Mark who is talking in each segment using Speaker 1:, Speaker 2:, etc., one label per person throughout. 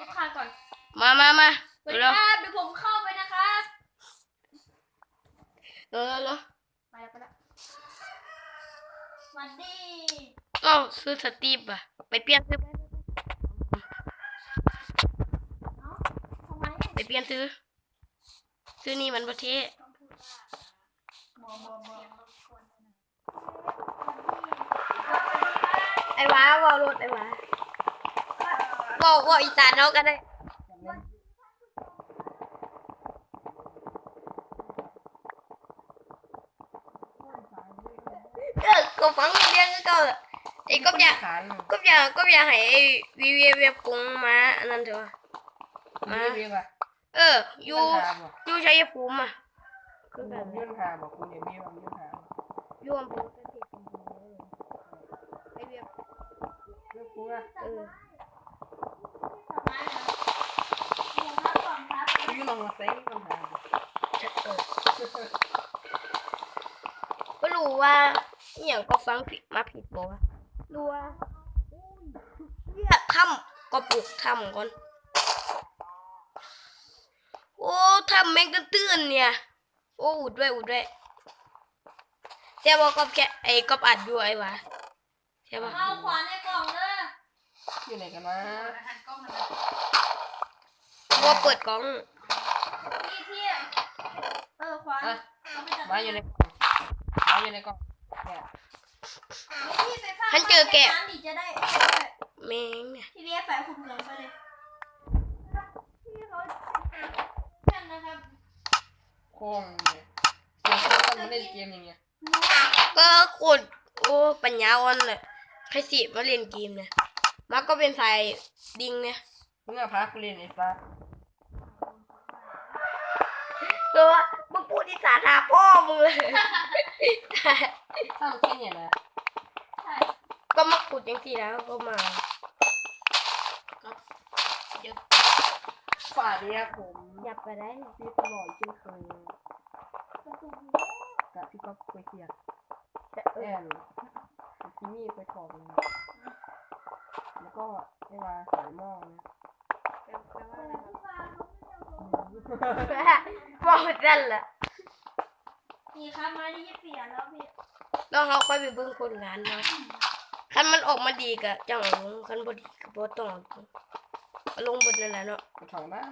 Speaker 1: ลูกค้าก่อน
Speaker 2: มามามา
Speaker 1: สวัสดี
Speaker 2: เร็ว
Speaker 1: ครับเดี๋ยวผมเข้าไปนะครับ
Speaker 2: เร็วเร็วเร็ว
Speaker 1: ไปแล้วไปแล้วสวัสดี
Speaker 2: ก็ซื้อสตีฟอะไปเปลี่ยนซื้อ
Speaker 1: เอ้าทำไม
Speaker 2: ไปเปลี่ยนซื้อ ซื้อนี่มันประเทศ
Speaker 1: ต้องพูดว่าบอบอบอ
Speaker 2: ไอ้หว้าว่ารถไอ้หว้า บอกว่าอีสานเราก็ได้เออก็ฟังเรียนก็เก่าแหละไอ้ก็อยาก
Speaker 3: ขาน
Speaker 2: ก็อยากก็อยากให้ไอ้วีวีเวียบคงมาอันนั้นเถอะ
Speaker 3: มาเรียกว่า
Speaker 2: เอออยู่
Speaker 3: ยื่นหาบ่
Speaker 2: อยู่ชัยภูมิอะ
Speaker 3: คุ
Speaker 2: คือ
Speaker 3: ณ
Speaker 2: แบบ
Speaker 3: ยื่นหาบ่คุณเดี๋ยวมีว่ายื่นหาบ่
Speaker 2: อยู่อำเภอเกษตรสมบูรณ์เลยไอ้เวียบ
Speaker 3: เรื่องกูอะ
Speaker 2: เออ
Speaker 1: ทำไมเหรอหมูครับก่อน ครับ
Speaker 3: กูยื่นลงมาเซ็งปัญหาบ่
Speaker 2: เออไม่รู้ว่าอหย่างก็ฟังผิดมาผิดบอกว่ารู้ว่าเนี่ยทำก็ปลูกทำก่อน โอ้ทำแม่งกันเตือนเนี่ย โอ้อุดด้วยอุดด้วยเสียบอกกับแกไอ้กับอัดอยู่ไอ้วะใช่ปะ
Speaker 1: เอาขวานในกล่องเด้อ
Speaker 3: อยู่ไหนกันวะ
Speaker 2: ว่าเปิดกล้อง
Speaker 1: พี่พี่เออขวาน
Speaker 3: อะ
Speaker 1: เอาไปจัด
Speaker 3: มาอยู่ในกล่องมาอยู่ในกล่องเนี่ย
Speaker 1: พี่ไปฟาดน้ำดิจะได้
Speaker 2: แมงเนี่ย
Speaker 1: พี่เรียกแฝงขุนเหมืองไปเลยพี่เขาแค่นะครับ
Speaker 3: โค้งเนี่ยเสียงเขาต้องมาเล่นเกมอย่างเงี้ย
Speaker 2: ก็ขดโอ้ปัญญาอ่อนเลยใครสิมาเล่นเกมเนี่ยมาก็เป็นสายดิงเนี่ย
Speaker 3: มึงอะพากูเล่นไอ้ฟ้า
Speaker 2: เออมึงพูดที่สาธาพ่อมึงเลย
Speaker 3: ถ้ามึงแค่เนี่ยนะ
Speaker 1: ใช่
Speaker 2: ก็มาขุดจังสี่แล้วก็มา
Speaker 3: ฝ่าเนี่ยผม
Speaker 2: อยากไปได้
Speaker 3: พี่ตลอดเช่นเคยกับพี่ก๊อฟคุยเทีย
Speaker 2: เอ
Speaker 3: แอ
Speaker 2: อน
Speaker 3: ที่นี่ไปขอบเลยแล้วก็ไอ้วาสายหม้อนะ
Speaker 2: บอกนั่นแหละ
Speaker 1: นี่ครับมาได้ยี่สิบสี่แล้วพี่
Speaker 2: แล้วเขาค่อยไปเบิ่งผลงานเนาะคันมันออกมาดีกะจังเอาลงคันบ่ดีก็บ่ต้องเอาลงเอาลงเบนนั่นแหละเนาะ
Speaker 3: ไปถอนบ้าน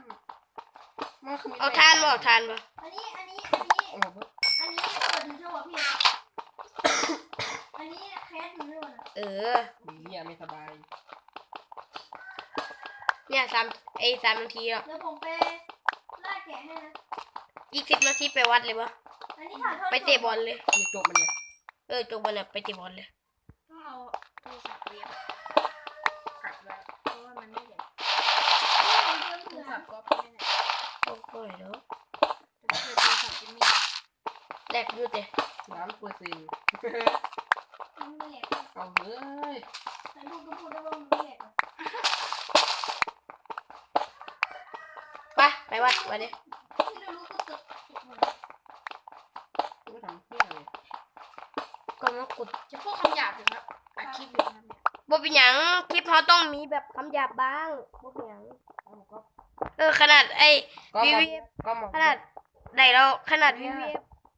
Speaker 3: มันคื
Speaker 2: เอาทานบ่เอาทานบ่
Speaker 1: อันนี้อันนี้อันนี้
Speaker 3: โอ้โห
Speaker 1: อันนี้เปิดถึงเท่าไหร่พี่อันนี้แคสถึงเท่าไหร่
Speaker 2: เออ
Speaker 3: ดีอะไม่สบาย
Speaker 2: เนี่ยสามไอ้สามนาทีแล้ว
Speaker 1: เดี๋ยวผมไปล่าแกะให้นะ
Speaker 2: อีกสิบนาทีไปวัดเลยปะ
Speaker 1: อันนี้ถ่ายทอด
Speaker 2: ไปเตะบอลเลย
Speaker 3: มีจบมันเนี่ย
Speaker 2: เออจบบอลเนี่ยไปเตะบอลเลย
Speaker 4: ต้องเอาโทรศัพท์เรียบกัดไว้เพราะว่ามันไม่ใหญ่โทรศัพท์ก็ไม่ใหญ่
Speaker 2: โอ้โหเนาะ
Speaker 4: แต่ถ้าเกิดโทรศัพท์จะมี
Speaker 2: แลกอยู่เตะ
Speaker 3: น้ำเปอร์เซ็นต์
Speaker 1: มันไม่แหลก
Speaker 3: เอาเฮ้ย
Speaker 1: แต่ลูกก็พูดได้ว่ามันไม่แหลก
Speaker 2: ไปไปวัดมาดิ
Speaker 1: ที่เรารู้ก็ตึก
Speaker 3: กูทำเพื่อเลย
Speaker 2: ก็มาขุด
Speaker 4: จะพูดคำหยาบถึงครับอัดคลิปอยู่ครับเนี่ย
Speaker 2: บ่เป็นหยังคลิปเขาต้องมีแบบคำหยาบบ้างบ่เป็นหยัง
Speaker 3: เอาก็
Speaker 2: เออขนาดไอ้
Speaker 3: ก็
Speaker 2: วี
Speaker 3: มา
Speaker 2: วี
Speaker 3: ก็มา
Speaker 2: ขนาดไหนเราขนาดวีวี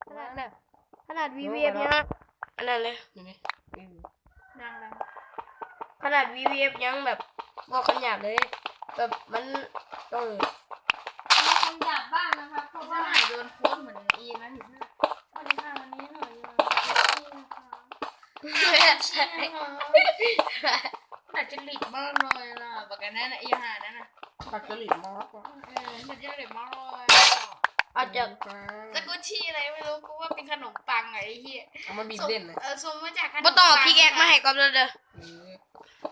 Speaker 3: ขนาดเนี่ย
Speaker 2: ขนาดวีวียังอันนั้นเลย
Speaker 3: นี่นี่อืม
Speaker 4: ดังดัง
Speaker 2: ขนาดวีวียังแบบบอกคำหยาบเลย แบบมันต้อง
Speaker 1: มีคำหยาบบ้างนะครับเพราะ
Speaker 4: ว่า
Speaker 1: ว่า
Speaker 4: หายโดนโค้ดเหมือนอีนั้นอยู่นะสวัสดีค่ะวันนี้หน่อยนี่นะคะอาจจะหลีกมากเลยล่ะบอกกันนั่นนะอีหานั่นนะ
Speaker 3: ปักจริตมากกว่า
Speaker 4: เออมันจะหลีกมากเลย
Speaker 2: อาจจะ
Speaker 4: สกุชชี่อะไรไม่รู้กูว่าเป็นขนมปังไงไอ้เหี้ย
Speaker 3: เอามาบีบเล่นเลย
Speaker 4: เออส่งมาจากขนม
Speaker 2: บ่
Speaker 4: ปัง
Speaker 2: ต้องเอาพี่แกกมาให้กอบแล้วเด้อ
Speaker 3: เออ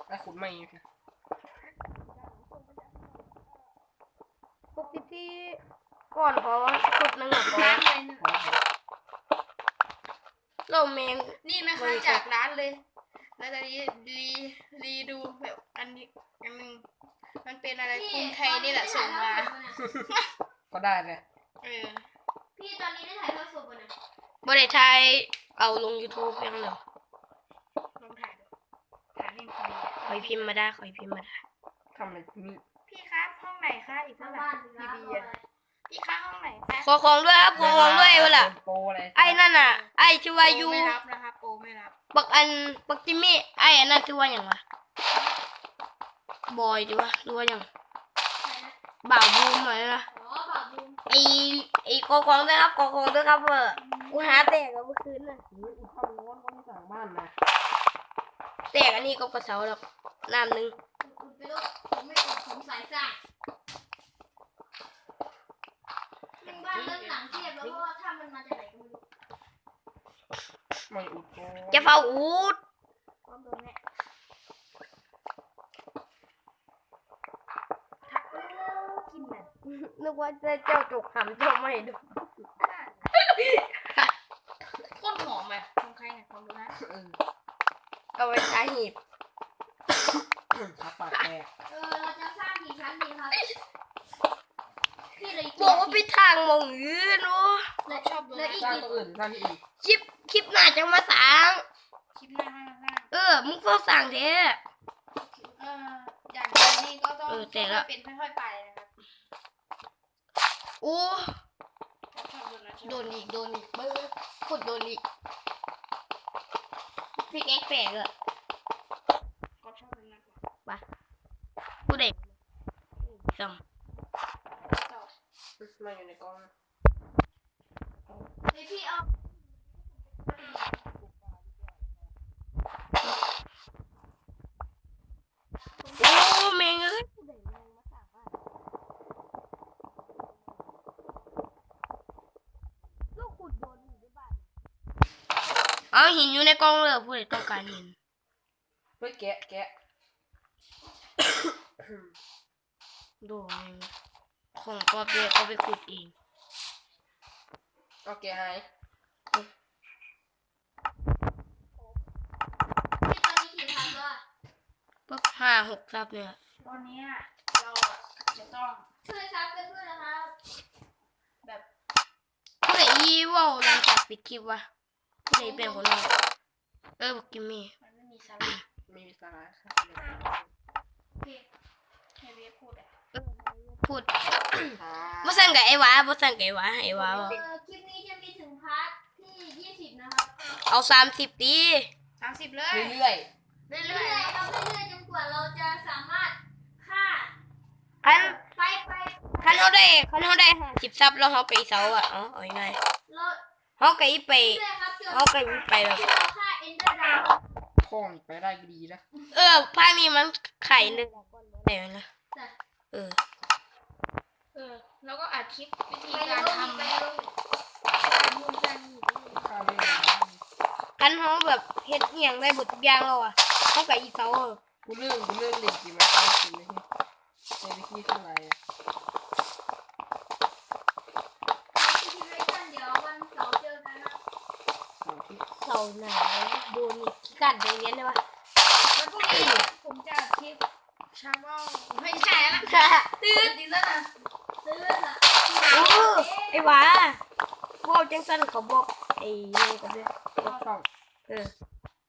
Speaker 3: ไอ้ขุดไม่ค่ะ
Speaker 2: ปกติก่อนเพราะว่าขุดนึงอะเพราะ
Speaker 4: ร้านเลยนะ
Speaker 2: เราแมง
Speaker 4: นี่นะคะจากร้านเลยแล้วตอนนี้รีรีดูแบบอันนี้อันหนึงมันเป็นอะไรกรุงไทยนี่แหละส่งมา
Speaker 3: ก็ได้เลย
Speaker 4: เออ
Speaker 1: พี่ตอนนี้ได้ถ่ายทอดสดป่ะเนี่ย
Speaker 2: บ่ได้ทายเอาลง YouTube ยังเด้อ
Speaker 4: ลองถ่ายดูถ่ายเล่นคนเดียว
Speaker 2: คอยพิมพ์มาได้คอยพิมพ์มาได้
Speaker 3: ทำอะไรมี
Speaker 4: นคะอีก
Speaker 1: ทา
Speaker 4: เท่างไหร่
Speaker 1: บ้านสิ
Speaker 4: พี่
Speaker 1: ครับ
Speaker 4: บีอะพี่คะห้องไหนคะ
Speaker 2: ขอของด้วยครับขอของด้วยเวลา
Speaker 3: โปรอะไร
Speaker 2: ไอ้นั่นน่ะ ไอ้ชื่อว่ายู
Speaker 4: โปรไม่รับนะครับโปรไม่รับ
Speaker 2: บักอันบักจิมมี่ไอ้อันนั้นชื่อว่าอย่างวะบอยดีวะหรือว่าอย่าง
Speaker 1: ใครนะ
Speaker 2: บ่าวบูมหน่อยนะ
Speaker 1: อ๋อบาบูม
Speaker 2: ไอ้ไอ้ขอของด้วยครับขอของด้วยครับเออกูหาแตกอะเมื่อคืนน่ะ
Speaker 3: นี่อีกข้างโน้นก็ไม่สั่งบ้านนะ
Speaker 2: แตกอันนี้ก็กระเสาแล้วน้ำหนึ่ง
Speaker 1: อุดไปลูกผมไม่อุดผมสายสา ยเป็นบ้านเริ่มหลังเทียบแล้วเพราะว่าถ้ามันมาจากไหนก็ไม่รู้
Speaker 3: ไม่อุดโปร
Speaker 2: จะเฝ้าอูด
Speaker 1: ความโดนแม่กินมัน
Speaker 2: นึกว่าจะเจ้าจกหำเจ้าไม่ดู
Speaker 4: โคตรหอมอะของใครเนี่ยของดูนะ
Speaker 3: เออ
Speaker 2: เอาไว้ใช้หีบ
Speaker 3: ขาปากแตก
Speaker 1: เออเราจะสร้างกี่ชั้นดีครับ พี่เลย
Speaker 2: บอกว่าไปทางมองอื่นโอ้
Speaker 4: เราชอบดู
Speaker 1: เลย
Speaker 4: นะ
Speaker 1: อีก
Speaker 3: สร้างตัวอื่นสร้างที่อื่น
Speaker 2: คลิปคลิปหน้าจะมาสาง
Speaker 4: คลิปหน้าหน้าหน้า
Speaker 2: เออมึงก็สั่งเด้
Speaker 4: เอออย่างไรนี่ก็ต้อง
Speaker 2: เออแต่ละ
Speaker 4: เป็นค่อยๆไปนะครับ
Speaker 2: โอ้
Speaker 4: เราชอบดูนะ
Speaker 2: โดนอีกโดนอีกเบิ้งพูดโดนอีกพี่แก๊กแปลกอะ
Speaker 4: ก็ชอบดูนะ
Speaker 2: พูดเด็กจ
Speaker 3: มาอยู่ในกล้องนะ
Speaker 1: เดี๋ยวพี่เอาำ
Speaker 2: โอ้แมงเอ้ยเอาหินอยู่ในกล้องเลยพูดเด็กต้องการหิน
Speaker 3: เฮ้ยแกะแกะ
Speaker 2: โดนแม่ง ของปอบเด็กเขาไปขุดเอง
Speaker 3: เอาแกะหาย
Speaker 1: พี่ตอนนี้กี่ชั้นแล้วอะ
Speaker 2: ปุ๊บห้าหกซับเนี่ย
Speaker 4: ตอนเนี้ยเราอะจะต้อง
Speaker 1: ช่วยซับกันด้วยนะครับ
Speaker 4: แบบ
Speaker 2: ผู้ใดยี่เว่าหลังจากปิดคลิปวะผู้ใดเป็นคนเล่าเออบอกกิมมี่
Speaker 4: มันไม่มีสาระ
Speaker 3: ไม่มีสาระครับ
Speaker 4: พี่ให้เวียพูดอะ
Speaker 2: พูด
Speaker 3: อ่า
Speaker 2: บ่สั่งกับไอ้หวาบ่สั่งกับไอ้หวาให้ไอ้หวา
Speaker 1: เอ
Speaker 2: ว่า
Speaker 1: อคลิปนี้จะมีถึงพาร์ทที่ยี่สิบนะครับ
Speaker 2: เอาสามสิบตี
Speaker 4: สามสิบเลย
Speaker 3: เรื่อย
Speaker 1: เรื่อยๆครับเรื่อยๆจนกว่าเราจะสามารถฆ่า
Speaker 2: คัน
Speaker 1: ไปไป
Speaker 2: คันเขาได้คันเขาได้ห้าสิบซับแล้วเขาไปเสาอะเอาเอาง่าย
Speaker 1: เรา
Speaker 2: ๆเขาก็อีไป
Speaker 1: เรื่อยๆครับจน
Speaker 2: เขาก็อีไปแบบ
Speaker 1: ที่เราฆ่าเอนเดอร์ดาว
Speaker 3: ๆคล้องไปได้ก็ดีนะ
Speaker 2: เออภาคนี้มันไข่หนึ่งได้ไหมนะเออ
Speaker 4: เออ แล้วก็อัดคลิปวิธี
Speaker 1: ไป
Speaker 4: การ
Speaker 1: ลง
Speaker 4: ทำ
Speaker 1: ไปลง
Speaker 4: นู่นนั่นนี่
Speaker 3: ข้าวไม่มี
Speaker 2: คันเขาแบบเฮ็ดเอียงได้หมดทุกอย่างแล้วอะเขาก็อีเสาเออ
Speaker 3: กูเรื่องกูเรื่องเด็กกี่มาเข้ากินเลยในวิธีเท่าไหร่อะ
Speaker 1: ที่ที่ด้วยกันเดี๋ยววันเสาร์เจอกันนะ
Speaker 3: สองที่
Speaker 2: เสาไหนโดนอีกขี้กัดอย่างเงี้ยได้ปะ
Speaker 4: แล้วพรุ่งนี้ผมจะอัดคลิปชาเว่าไม่ใช่แล้วนะตื่นดีแล้วนะ
Speaker 1: ซื้อละ
Speaker 2: โอ้ไอ้หวาบอกจังสันเขาบอกไอ้นี่ก็ด้วย
Speaker 3: ก็ช่อง
Speaker 2: เออ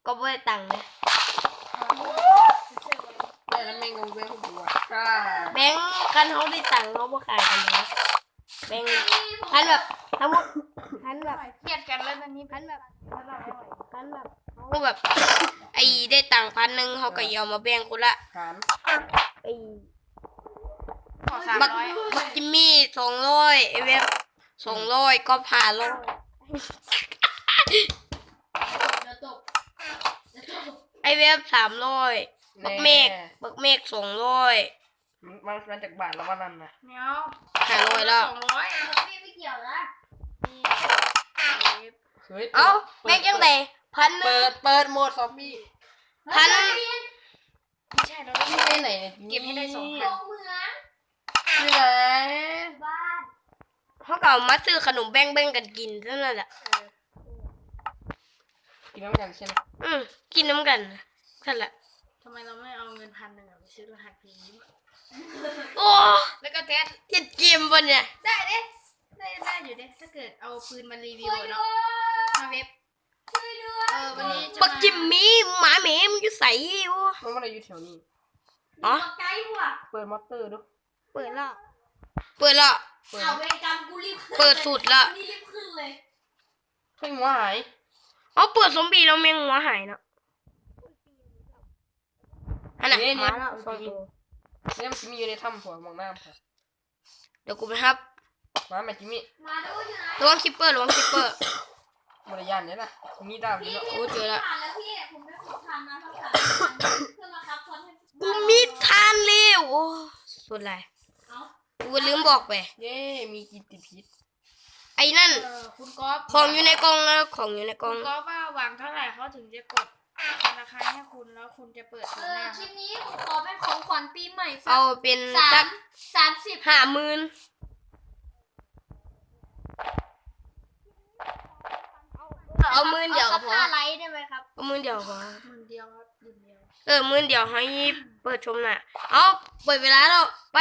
Speaker 2: ก็ไม่ได้ตังค์นะ
Speaker 3: แต่แล้วแม่งก็เว้ยหัวก้า
Speaker 2: แบงค์คันเขาได้ตังค์เขาบ่ขายกันนะแบงค์คันแบบทั้งหมดคันแบบ
Speaker 4: เครียดกันแล้วตอนนี้
Speaker 2: คันแบบ
Speaker 4: แล้วเราไม่ไหว
Speaker 2: คันแบบเขาแบบไอ้ได้ตังค์พันหนึ่งเขาก็เอามาแบ่งคนละ
Speaker 3: หาร
Speaker 2: ไอ้
Speaker 4: ขอสาม
Speaker 2: บัก
Speaker 4: ร้อย
Speaker 2: บักจิมมี่สองร้อยไอ้เว็บสองร้อยก็ผ่าร้อย
Speaker 1: เดี๋ยวตกเดี๋ยวตก
Speaker 2: ไอ้เว็บสามร้อยบักเมฆบักเมฆสองร้อย
Speaker 3: มันมันมาจากบ้านแล้ววันนั้นนะ
Speaker 4: เนี้ย
Speaker 2: ห้าร้อยแล้ว
Speaker 4: สองร้อย
Speaker 1: ไม่ไม่เกี่ยวนะ
Speaker 4: นี่
Speaker 3: เฮ้ย
Speaker 2: เอ้าแม่งจังไดพันหนึ่
Speaker 3: เปิ
Speaker 2: ง
Speaker 3: ดเปิดโหมดซอมบี้
Speaker 2: พัน
Speaker 4: ไม่ใช่เราต้อง
Speaker 3: ที่ไหนเนี่ย
Speaker 4: เก็บให้ได้สอง
Speaker 1: ล
Speaker 4: พัน
Speaker 1: งเหมือ ง
Speaker 3: ที่ไหน
Speaker 1: บ้าน
Speaker 2: เขาก็เอามาซื้อขนมแบ่งแบ่งๆกันกินเท่านั้นแหละ
Speaker 3: กินน้ำกันใช่ไหม
Speaker 2: อืมกินน้ำกันนั่นแหละ
Speaker 4: ทำไมเราไม่เอาเงินพันหนึ่งอะไปซื้อรหัสพีมอะ
Speaker 2: โอ้
Speaker 4: แล้วก็เทส
Speaker 2: ติดเกมบนเนี่ย
Speaker 4: ได้เด้ได้ได้อยู่เด้ถ้าเกิดเอาปืนมารีวิว
Speaker 1: ช่วย
Speaker 4: อะ
Speaker 1: ด้
Speaker 4: เนาะ
Speaker 1: วย
Speaker 4: มาเว็บ
Speaker 1: ช่วยด้วย
Speaker 4: เออวันนี้จะ
Speaker 2: บัก
Speaker 4: มา
Speaker 2: จิมมี่หมาเหมมงอยู่ใส่อยู่
Speaker 3: มันไม่ได้อยู่แถวนี้
Speaker 2: อ๋อ
Speaker 1: ตกใจว่ะ
Speaker 3: เปิดมอเตอร์ดู
Speaker 2: เปิดละเปิดละ
Speaker 3: เปิด
Speaker 1: เอาเวรกรรมกูรีบขึ้น
Speaker 2: เปิดสุดละ
Speaker 1: นี่รีบขึ้นเลย
Speaker 3: เฮ้ยหัวหาย
Speaker 2: เอาเปิดซอมบี้แล้วแมงหัวหายเนาะอันน่ะ
Speaker 3: เย
Speaker 2: มา
Speaker 3: เนี่ย
Speaker 2: แล้วสองตัว
Speaker 3: เนี่ยมันจะมีอยู่ในถ้ำหัวมองน้ำค่ะ
Speaker 2: เดี๋ยวกูไปครับ
Speaker 3: มาแม่จิมมี่
Speaker 1: มาดูอยู่ไหน
Speaker 2: ระวังคิปเปอร์ระวังคิปเปอร์
Speaker 3: บริยานเนี่ยนะมีดาวอยู่
Speaker 1: พี่
Speaker 3: แล้ว
Speaker 1: พี่
Speaker 2: โอ้เจอละ
Speaker 1: ผ่านแล้วพี่ผมไปฝึกทานมาทั้งสามเพื่อมาครับคอนให้
Speaker 2: กูมีทานเร็วโอ้สุดไร
Speaker 1: เอา
Speaker 2: กูลืมบอกไป
Speaker 3: เย้มีกิตติพิษ
Speaker 2: ไอ้นั่น
Speaker 4: เออคุณก๊อฟ
Speaker 2: ของอยู่ในกล่องแล้วของอยู่ในกล่อ
Speaker 4: คุ
Speaker 2: ง
Speaker 4: ณก๊อฟว่าหวังเท่าไหร่เขาถึงจะกดธนาคารให้คุณแล้วคุณจะเปิด
Speaker 1: เอ
Speaker 4: ศูนย์ห
Speaker 1: อ
Speaker 4: น้า
Speaker 1: คลิปนี้ผมขอเป็นของขวัญปีใหม่สั
Speaker 2: เอา
Speaker 1: ก
Speaker 2: เป็น
Speaker 1: สา
Speaker 2: สั
Speaker 1: ม
Speaker 2: ก
Speaker 1: สามสิบ
Speaker 2: ห้าหมื่นเอาหมื่นเดียวก็พอ
Speaker 1: สัห้าไลค์ได้ไหมครับ
Speaker 2: เอาหมื่นเดียวพอ
Speaker 4: หมื่นเดียวครับหมื่นเดียว
Speaker 2: เออหมื่นเดียวให้เปิดชมน่ะเอาเปิดเวลาแล้วไป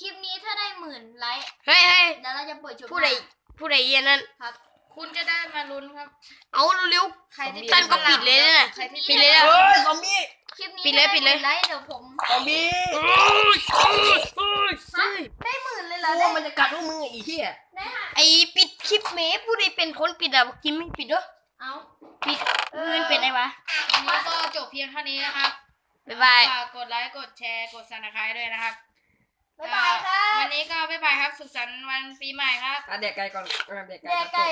Speaker 1: คลิปนี้ถ้าได้หมื่นไลค์
Speaker 2: เฮ้ยเฮ้ย
Speaker 1: เดี๋ยวเราจะเปิดจุด
Speaker 2: ผู้ใดผู้ใดเย็นนั่น
Speaker 1: ครับ
Speaker 4: คุณจะได้มาลุ้นครับ
Speaker 2: เอาเร็ว
Speaker 4: ใครที่
Speaker 2: ท่านก็ปิดเลยนะ
Speaker 4: ใครที่
Speaker 2: ปิดเลยอะ
Speaker 3: เฮ้ยซอมบี้
Speaker 1: คลิปนี้
Speaker 2: ปิดเลย
Speaker 1: ถ้า
Speaker 2: ปิดเลย
Speaker 1: หมื่นไลค์เดี๋ยวผม
Speaker 3: ซอมบี้
Speaker 1: ฮะได้หมื่นเลยเหรอ
Speaker 3: โอ้
Speaker 1: ได้
Speaker 3: มันจะกัดพวกมึงไอ้เหี้ย
Speaker 1: ได้ฮะ
Speaker 2: ไอปิดคลิปเมย์ผู้ใดเป็นคนปิดอะกินไม่ปิดเด้อ
Speaker 1: เอา
Speaker 2: ปิดเงินเป็นไงวะ
Speaker 4: วันนี้ก็จบเพียงเท่านี้นะครับ
Speaker 2: บ๊ายบาย
Speaker 4: ฝากกดไลค์ กดแชร์ กดซับสไครต์ด้วยนะครับ
Speaker 1: บ๊ายบายครั
Speaker 4: วั
Speaker 1: บ
Speaker 4: นนี้ก็บ๊ายบายครับ สุขสันต์วันปีใหม่ครับ
Speaker 3: อะแดกไก่ก่อนอะแดกไก่
Speaker 1: แย
Speaker 3: ก่
Speaker 1: ก
Speaker 3: อน
Speaker 1: ไก่